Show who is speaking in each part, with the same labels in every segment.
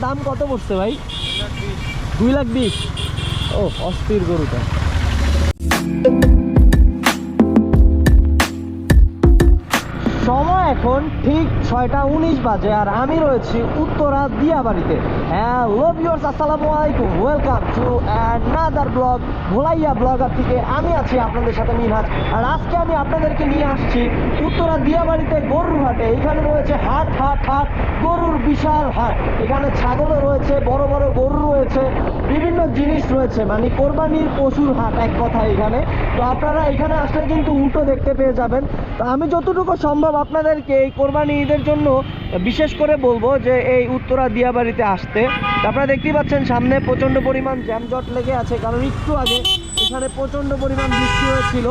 Speaker 1: দাম কত পড়ছে ভাই? দুই লাখ বিশ। ও অস্থির গরুটা। এখন ঠিক ছয়টা উনিশ বাজে আর আমি রয়েছি উত্তরা দিয়াবাড়িতে। হ্যালো ভিউয়ার্স আসসালামু আলাইকুম। Welcome to another blog Bholaiya blogger থেকে আমি আছি আপনাদের সাথে মিনহাজ। আর আজকে আমি আপনাদেরকে নিয়ে আসছি উত্তরা দিয়াবাড়িতে গরুর হাটে। এখানে রয়েছে হাট হাট হাট, গরুর বিশাল হাট। এখানে ছাগলও রয়েছে, বড় বড় গরু রয়েছে, বিভিন্ন জিনিস রয়েছে। মানে কোরবানির পশুর হাট এক কথা এখানে। তো আপনারা এখানে আসলে কিন্তু উল্টো দেখতে পেয়ে যাবেন। তো আমি যতটুকু সম্ভব আপনাদেরকে এই কোরবানি ঈদের জন্য বিশেষ করে বলব যে এই উত্তরা দিয়াবাড়িতে আসতে। আপনারা দেখতেই পাচ্ছেন সামনে প্রচণ্ড পরিমাণ জ্যামজট লেগে আছে, কারণ একটু আগে এখানে প্রচণ্ড পরিমাণ বৃষ্টি হয়েছিল।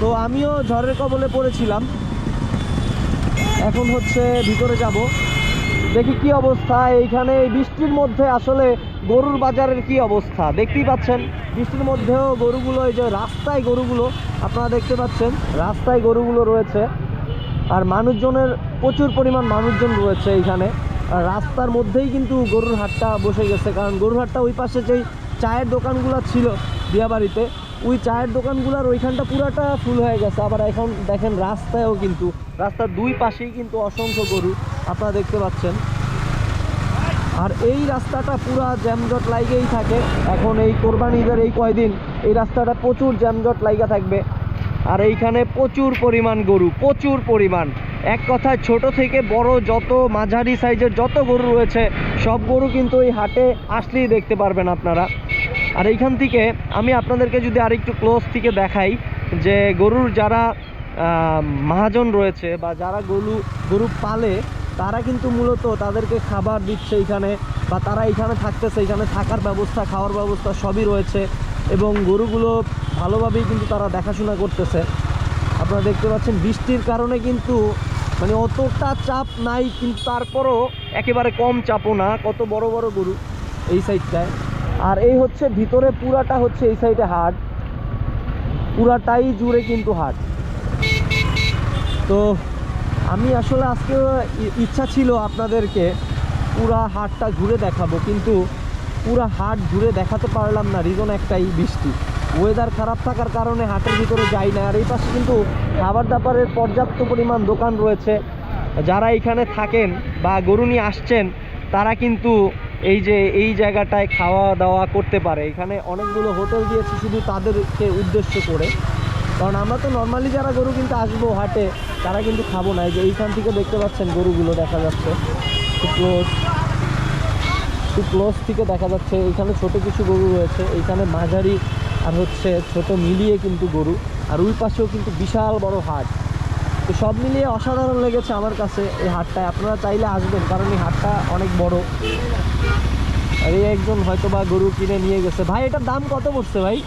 Speaker 1: তো আমিও ঝড়ের কবলে পড়েছিলাম। এখন হচ্ছে ভিতরে যাব। দেখি কি অবস্থা, এইখানে এই বৃষ্টির মধ্যে আসলে গরুর বাজারের কি অবস্থা? দেখতেই পাচ্ছেন, বৃষ্টির মধ্যেও গরুগুলো, এই যে রাস্তায় গরুগুলো, আপনারা দেখতে পাচ্ছেন, রাস্তায় গরুগুলো রয়েছে। আর মানুষজনের, প্রচুর পরিমাণ মানুষজন রয়েছে এইখানে রাস্তার মধ্যেই কিন্তু গরুর হাটটা বসে গেছে, কারণ গরুর হাটটা ওই পাশে যেই চায়ের দোকানগুলো ছিল বিয়াবাড়িতে, ওই চায়ের দোকানগুলোর ওইখানটা পুরাটা ফুল হয়ে গেছে। আবার এখন দেখেন রাস্তায়ও কিন্তু, রাস্তার দুই পাশেই কিন্তু অসংখ্য গরু আপনারা দেখতে পাচ্ছেন। আর এই রাস্তাটা পুরা জ্যামজট লাইগেই থাকে। এখন এই কোরবানি ঈদের এই কয়দিন এই রাস্তাটা প্রচুর জ্যামজট লাইগা থাকবে। আর এইখানে প্রচুর পরিমাণ গরু, প্রচুর পরিমাণ। এক কথায় ছোট থেকে বড় যত মাঝারি সাইজের যত গরু রয়েছে, সব গরু কিন্তু এই হাটে আসলেই দেখতে পারবেন আপনারা। আর এইখান থেকে আমি আপনাদেরকে যদি আরেকটু ক্লোজ থেকে দেখাই যে গরুর যারা মহাজন রয়েছে বা যারা গরু গরু পালে, তারা কিন্তু মূলত তাদেরকে খাবার দিচ্ছে এখানে বা তারা এখানে থাকতেছে এখানে থাকার ব্যবস্থা, খাওয়ার ব্যবস্থা সবই রয়েছে। এবং গরুগুলো ভালোভাবেই কিন্তু তারা দেখাশোনা করতেছে। আপনারা দেখতে পাচ্ছেন, বৃষ্টির কারণে কিন্তু মানে অতটা চাপ নাই, কিন্তু তারপরও একেবারে কম চাপও না, কত বড় বড় গরু এই সাইডটায়। আর এই হচ্ছে ভিতরে পুরাটা হচ্ছে এই সাইডে হাট। পুরাটাই জুড়ে কিন্তু হাট। তো আমি আসলে আজকে ইচ্ছা ছিল আপনাদেরকে পুরা হাটটা ঘুরে দেখাবো, কিন্তু পুরা হাট ঘুরে দেখাতে পারলাম না, রিজন একটাই, বৃষ্টি। ওয়েদার খারাপ থাকার কারণে হাটের ভিতরে যাই না, আর এই পাশে কিন্তু খাবার দাবারের পর্যাপ্ত পরিমাণ দোকান রয়েছে। যারা এখানে থাকেন বা গরু নিয়ে আসছেন, তারা কিন্তু এই যে, এই জায়গাটায় খাওয়া দাওয়া করতে পারে। এখানে অনেকগুলো হোটেল দিয়েছে শুধু তাদেরকে উদ্দেশ্য করে। কারণ আমরা তো নর্মালি যারা গরু কিন্তু আসব হাটে, তারা কিন্তু খাব না। এই যে এইখান থেকে দেখতে পাচ্ছেন গরুগুলো দেখা যাচ্ছে। খুব ক্লোজ থেকে দেখা যাচ্ছে, এখানে ছোট কিছু গরু রয়েছে এইখানে মাঝারি আর হচ্ছে ছোট মিলিয়ে কিন্তু গরু, আর ওই পাশেও কিন্তু বিশাল বড় হাট। তো সব মিলিয়ে অসাধারণ লেগেছে আমার কাছে এই হাটটায়, আপনারা চাইলে আসবেন, কারণ এই হাটটা অনেক বড়। আর এই একজন হয়তো বা গরু কিনে নিয়ে গেছে। ভাই, এটার দাম কত পড়ছে ভাই?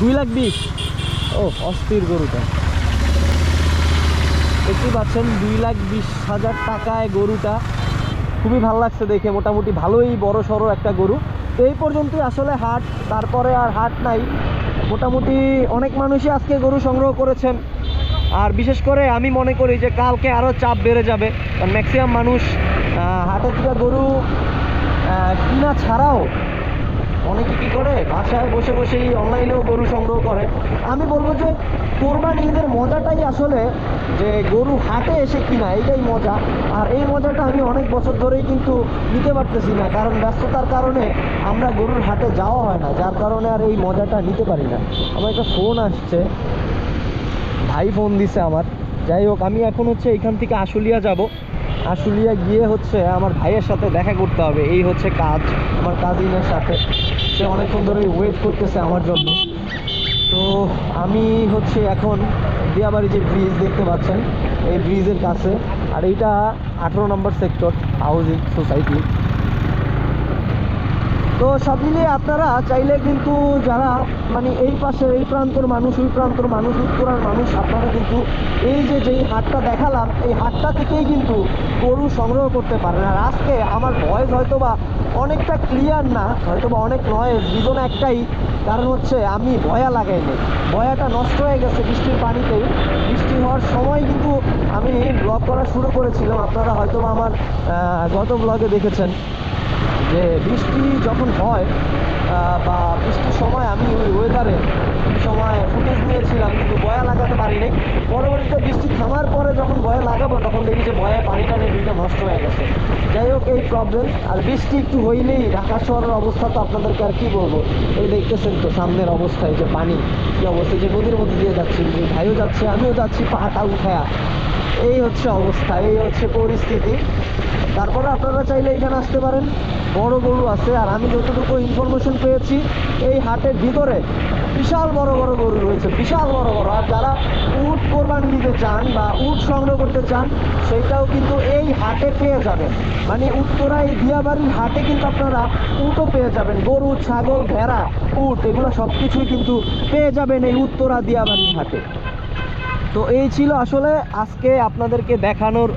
Speaker 1: দুই লাখ বিশ। ও, অস্থির গরুটা। দেখতেই পাচ্ছেন, দুই লাখ বিশ হাজার টাকায় গরুটা। খুবই ভালো লাগছে দেখে, মোটামুটি ভালোই বড় সড়ো একটা গরু। তো এই পর্যন্তই আসলে হাট, তারপরে আর হাট নাই। মোটামুটি অনেক মানুষই আজকে গরু সংগ্রহ করেছেন। আর বিশেষ করে আমি মনে করি যে কালকে আরও চাপ বেড়ে যাবে। কারণ ম্যাক্সিমাম মানুষ হাটের হাটে থেকে গরু কিনা ছাড়াও অনেকে কি বাসায় বসে বসেই অনলাইনেও গরু সংগ্রহ করে। আমি বলব যে কোরবানি ঈদের মজাটাই আসলে যে গরু হাটে এসে কিনা, এইটাই মজা। আর এই মজাটা আমি অনেক বছর ধরেই কিন্তু নিতে পারতেছি না, কারণ ব্যস্ততার কারণে আমরা গরুর হাটে যাওয়া হয় না, যার কারণে আর এই মজাটা নিতে পারি না। আমার একটা ফোন আসছে। ভাই ফোন দিছে আমার। যাই হোক, আমি এখন হচ্ছে এখান থেকে আশুলিয়া যাব। আশুলিয়া গিয়ে হচ্ছে আমার ভাইয়ের সাথে দেখা করতে হবে। এই হচ্ছে কাজ, আমার কাজিনের সাথে। সে অনেকক্ষণ ধরে ওয়েট করতেছে আমার জন্য। তো আমি হচ্ছে এখন দিয়াবাড়ি যে ব্রিজ দেখতে পাচ্ছেন, এই ব্রিজের কাছে। আর এইটা আঠেরো নম্বর সেক্টর হাউজিং সোসাইটি তো সব মিলিয়ে আপনারা চাইলে কিন্তু যারা মানে এই পাশের এই প্রান্তর মানুষ, ওই প্রান্তর মানুষ, উত্তরার মানুষ, আপনারা কিন্তু এই যে যেই হাটটা দেখালাম, এই হাটটা থেকেই কিন্তু গরু সংগ্রহ করতে পারেন আর আজকে আমার ভয়েস হয়তো বা অনেকটা ক্লিয়ার না হয়তো বা অনেক নয়েজ রিজন একটাই। কারণ হচ্ছে আমি ভয়া লাগাইনি। ভয়াটা নষ্ট হয়ে গেছে বৃষ্টির পানিতেই। বৃষ্টি হওয়ার সময় কিন্তু আমি ব্লগ করা শুরু করেছিলাম। আপনারা হয়তো আমার গত ব্লগে দেখেছেন। যে বৃষ্টি যখন হয় বা বৃষ্টির সময় আমি ওই ওয়েদারে সময় ফুটেজ নিয়েছিলাম, কিন্তু বয়া লাগাতে পারি পারিনি। পরবর্তীতে বৃষ্টি থামার পরে যখন বয়া লাগাবো, তখন দেখি যে বয়া পানি টানি দুইটা নষ্ট হয়ে গেছে। যাই হোক, এই প্রবলেম আর বৃষ্টি একটু হইলেই ঢাকা শহরের অবস্থা তো আপনাদেরকে আর কি বলব? এই দেখতেছেন তো সামনের অবস্থা এই যে পানি, কি অবস্থা যে নদীর মধ্যে দিয়ে যাচ্ছি যে ভাইও যাচ্ছে, আমিও যাচ্ছি পাহাটা উঠায়া। এই হচ্ছে অবস্থা, এই হচ্ছে পরিস্থিতি। তারপরে আপনারা চাইলে এখানে আসতে পারেন। বড় গরু আছে, আর আমি যতটুকু ইনফরমেশন পেয়েছি, এই হাটের ভিতরে বিশাল বড় বড় গরু রয়েছে, বিশাল বড় বড়। আর যারা উট কোরবানি দিতে চান বা উট সংগ্রহ করতে চান, সেইটাও কিন্তু এই হাটে পেয়ে যাবেন। মানে উত্তরা এই দিয়াবাড়ির হাটে কিন্তু আপনারা উটও পেয়ে যাবেন। গরু, ছাগল, ভেড়া, উট, এগুলো সব কিছুই কিন্তু পেয়ে যাবেন এই উত্তরা দিয়াবাড়ির হাটে। তো এই ছিল আসলে আজকে আপনাদেরকে দেখানোর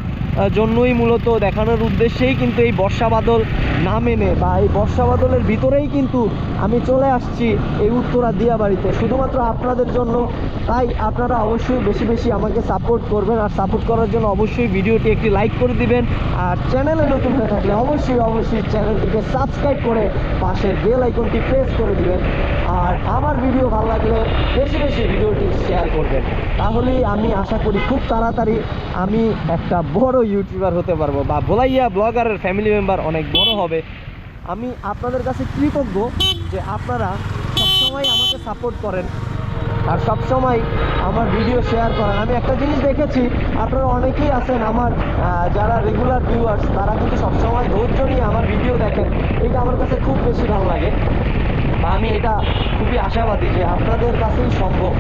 Speaker 1: জন্যই মূলত দেখানোর উদ্দেশ্যেই কিন্তু এই বর্ষা বাদল না মেনে বা এই বর্ষা বাদলের ভিতরেই কিন্তু আমি চলে আসছি এই উত্তরা দিয়াবাড়িতে শুধুমাত্র আপনাদের জন্য, তাই আপনারা অবশ্যই বেশি বেশি আমাকে সাপোর্ট করবেন আর সাপোর্ট করার জন্য অবশ্যই ভিডিওটি একটি লাইক করে দিবেন আর চ্যানেলে নতুন হয়ে থাকলে অবশ্যই অবশ্যই চ্যানেলটিকে সাবস্ক্রাইব করে পাশের বেল আইকনটি প্রেস করে দিবেন। আর আমার ভিডিও ভালো লাগলে বেশি বেশি ভিডিওটি শেয়ার করবেন। তাহলেই আমি আশা করি খুব তাড়াতাড়ি আমি একটা বড় ইউটিউবার হতে পারব বা ভোলাইয়া ব্লগারের ফ্যামিলি মেম্বার অনেক বড় হবে। আমি আপনাদের কাছে কৃতজ্ঞ যে আপনারা সবসময় আমাকে সাপোর্ট করেন। আর সবসময় আমার ভিডিও শেয়ার করেন। আমি একটা জিনিস দেখেছি, আপনারা অনেকেই আছেন আমার যারা রেগুলার ভিউয়ার্স তারা কিন্তু সবসময় ধৈর্য নিয়ে আমার ভিডিও দেখেন। এটা আমার কাছে খুব বেশি ভালো লাগে। বা আমি এটা খুবই আশাবাদী যে আপনাদের কাছেই সম্ভব।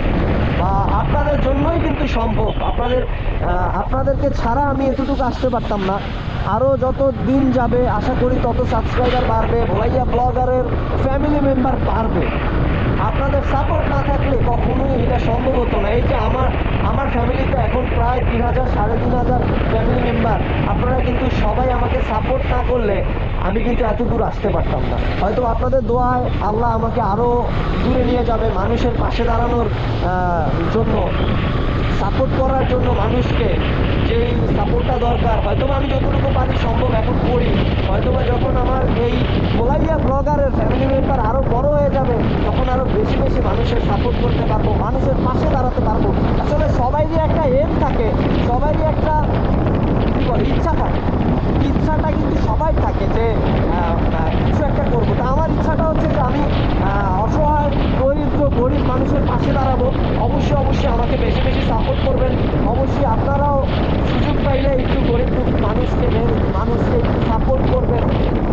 Speaker 1: বা আপনাদের জন্যই কিন্তু সম্ভব। আপনাদের আপনাদেরকে ছাড়া আমি এতটুকু আসতে পারতাম না। আরও যত দিন যাবে, আশা করি তত সাবস্ক্রাইবার বাড়বে, ভোলাইয়া ব্লগারের ফ্যামিলি মেম্বার বাড়বে। আপনাদের সাপোর্ট না থাকলে কখনোই এটা সম্ভব হতো না। এই যে আমার আমার ফ্যামিলিতে এখন প্রায় তিন হাজার, সাড়ে তিন হাজার ফ্যামিলি মেম্বার আপনারা কিন্তু সবাই আমাকে সাপোর্ট না করলে আমি কিন্তু এত দূর আসতে পারতাম না। হয়তো আপনাদের দোয়ায় আল্লাহ আমাকে আরও দূরে নিয়ে যাবে মানুষের পাশে দাঁড়ানোর জন্য। সাপোর্ট করার জন্য মানুষকে যে সাপোর্টটা দরকার হয়তো আমি যতটুকু পারি সম্ভব এখন করি। হয়তো যখন আমার এই মোলাইয়া ব্লগারের ফ্যামিলি মেম্বার আরও বড় হয়ে যাবে, তখন আরও বেশি বেশি মানুষের সাপোর্ট করতে পারব। মানুষের পাশে দাঁড়াতে পারব আসলে সবাইরই একটা এম থাকে সবাইরই একটা কী বলে ইচ্ছা থাকে ইচ্ছাটা কিন্তু সবাই থাকে যে আহ, আহ, কিছু একটা করব তা আমার ইচ্ছাটা হচ্ছে যে আমি আহ, অসহায় দরিদ্র গরিব মানুষের পাশে দাঁড়াবো অবশ্যই অবশ্যই আমাকে বেশি বেশি সাপোর্ট করবেন। অবশ্যই আপনারাও সুযোগ পাইলে একটু গরিব দুঃখী মানুষকে মানুষকে একটু সাপোর্ট করবেন,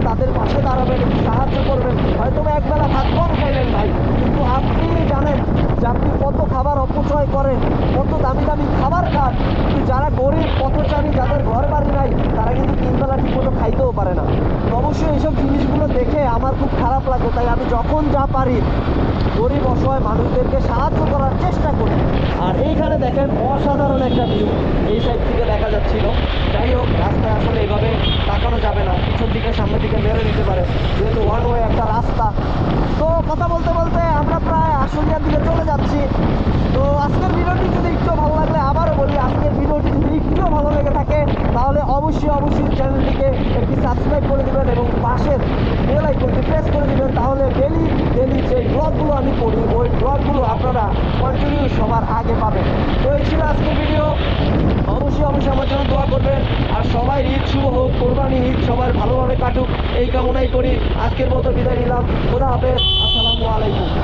Speaker 1: তাদের পাশে দাঁড়াবেন, একটু সাহায্য করবেন। হয়তো একবেলা ভাত কম খাইলেন ভাই, কিন্তু আপনি জানেন যে আপনি কত খাবার অপচয় করেন, কত দামি দামি খাবার খান। কিন্তু যারা গরিব, পথচারী, যাদের ঘর বাড়ি নাই, তারা কিন্তু তিনবেলা ঠিকমতো খাইতেও পারে না। অবশ্যই এইসব জিনিসগুলো দেখে আমার খুব খারাপ লাগে। তাই আমি যখন যা পারি, গরিব, অসহায় মানুষদেরকে সাহায্য করার চেষ্টা করি। আর এইখানে দেখেন অসাধারণ একটা ভিউ এই সাইড থেকে দেখা যাচ্ছিল। যাই হোক, রাস্তায় আসলে এভাবে তাকানো যাবে না। পিছন দিকে, সামনের দিকে মেরে নিতে পারে। যেহেতু ওয়ান ওয়ে একটা রাস্তা। তো কথা বলতে বলতে আমরা প্রায় আশুলিয়ার দিকে চলে যাচ্ছি। তো আজকের ভিডিওটি যদি একটু ভালো লাগলে আবারও বলি আজকের ভিডিওটি যদি একটু ভালো লেগে থাকে, তাহলে অবশ্যই অবশ্যই চ্যানেলটিকে একটি সাবস্ক্রাইব করে দেবেন এবং পাশের বেল আইকনটি প্রেস করে দেবেন। তাহলে ডেলি ডেলি যে ব্লগগুলো আমি করি, ওই ব্লগগুলো আপনারা কন্টিনিউ সবার আগে পাবেন। তো এই ছিল আজকের ভিডিও। অবশ্যই অবশ্যই আমার জন্য দোয়া করবেন। আর সবাই ঈদ শুভ হোক, কোরবানি ঈদ সবার ভালোভাবে কাটুক, এই কামনাই করি। আজকের মতো বিদায় নিলাম। খোদা হাফেজ। আসসালামু আলাইকুম।